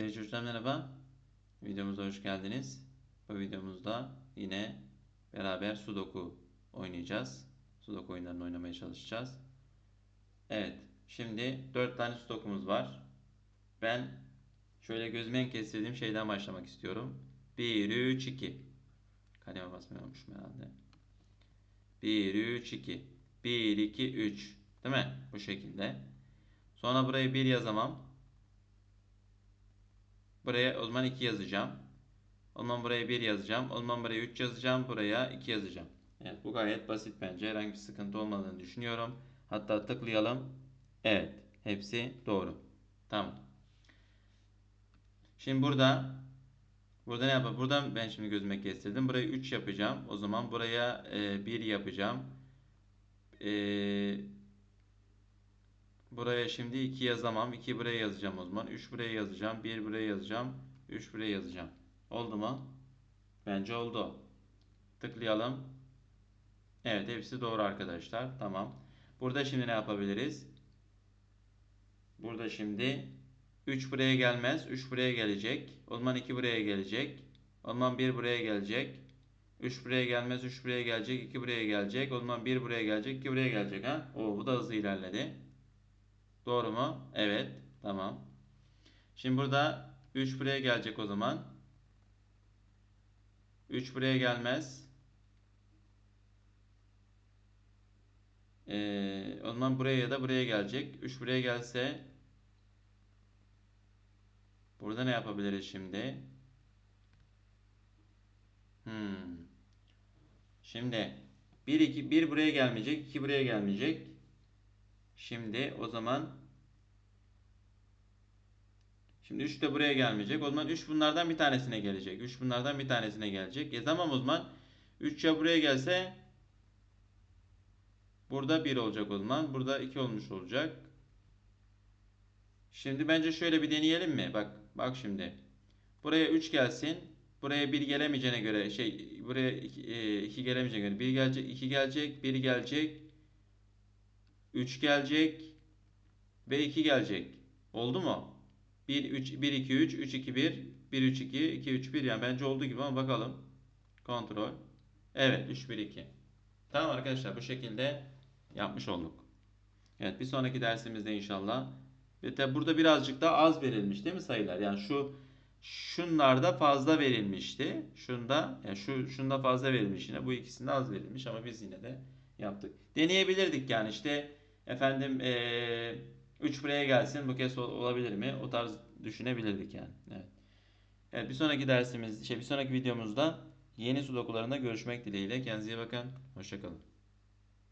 Çocuklar merhaba. Videomuza hoş geldiniz. Bu videomuzda yine beraber Sudoku oynayacağız. Sudoku oyunlarını oynamaya çalışacağız. Evet. Şimdi 4 tane Sudoku'muz var. Ben şöyle gözüme en kestirdiğim şeyden başlamak istiyorum. 1, 3, 2. Kaleme basmayı unutmuşum herhalde. 1, 3, 2. 1, 2, 3. Değil mi? Bu şekilde. Sonra buraya 1 yazamam. Buraya o zaman 2 yazacağım. O zaman buraya 1 yazacağım. O zaman buraya 3 yazacağım. Buraya 2 yazacağım. Evet bu gayet basit bence. Herhangi bir sıkıntı olmadığını düşünüyorum. Hatta tıklayalım. Evet. Hepsi doğru. Tamam. Şimdi burada burada ne yapalım? Buradan ben şimdi gözüme kestirdim. Buraya 3 yapacağım. O zaman buraya e, 1 yapacağım. Eee Buraya şimdi 2 yazamam. 2 buraya yazacağım o zaman. 3 buraya yazacağım. 1 buraya yazacağım. 3 buraya yazacağım. Oldu mu? Bence oldu. Tıklayalım. Evet hepsi doğru arkadaşlar. Tamam. Burada şimdi ne yapabiliriz? Burada şimdi 3 buraya gelmez. 3 buraya gelecek. O zaman 2 buraya gelecek. O zaman 1 buraya gelecek. 3 buraya gelmez. 3 buraya gelecek. 2 buraya gelecek. O zaman 1 buraya gelecek. 2 buraya gelecek. Ha? Oo, bu da hızlı ilerledi. Doğru mu? Evet. Tamam. Şimdi burada 3 buraya gelecek o zaman. 3 buraya gelmez. Ee, o zaman buraya ya da buraya gelecek. 3 buraya gelse burada ne yapabiliriz şimdi? Hmm. Şimdi 1 2 1 buraya gelmeyecek, 2 buraya gelmeyecek. Şimdi o zaman Şimdi 3 de buraya gelmeyecek. O zaman 3 bunlardan bir tanesine gelecek. 3 bunlardan bir tanesine gelecek. E tamam o zaman 3 ya buraya gelse burada 1 olacak o zaman. Burada 2 olmuş olacak. Şimdi bence şöyle bir deneyelim mi? Bak bak şimdi. Buraya 3 gelsin. Buraya 1 gelemeyeceğine göre şey buraya 2 gelemeyeceğine göre 1 gelecek, 2 gelecek, 1 gelecek. 3 gelecek ve 2 gelecek. Oldu mu? 1 3 1 2 3 3 2 1 1 3 2 2 3 1 yani bence olduğu gibi ama bakalım. Kontrol. Evet 3 1 2. Tamam arkadaşlar bu şekilde yapmış olduk. Evet bir sonraki dersimizde inşallah. Ve tabi burada birazcık da az verilmiş değil mi sayılar? Yani şu şunlarda fazla verilmişti. Şunda yani şu şunda fazla verilmiş yine. Bu ikisinde az verilmiş ama biz yine de yaptık. Deneyebilirdik yani işte efendim ee, 3 buraya gelsin bu kez olabilir mi? O tarz düşünebilirdik yani. Evet. Evet bir sonraki dersimiz, şey bir sonraki videomuzda yeni sudokularında görüşmek dileğiyle. Kendinize iyi bakın. Hoşçakalın.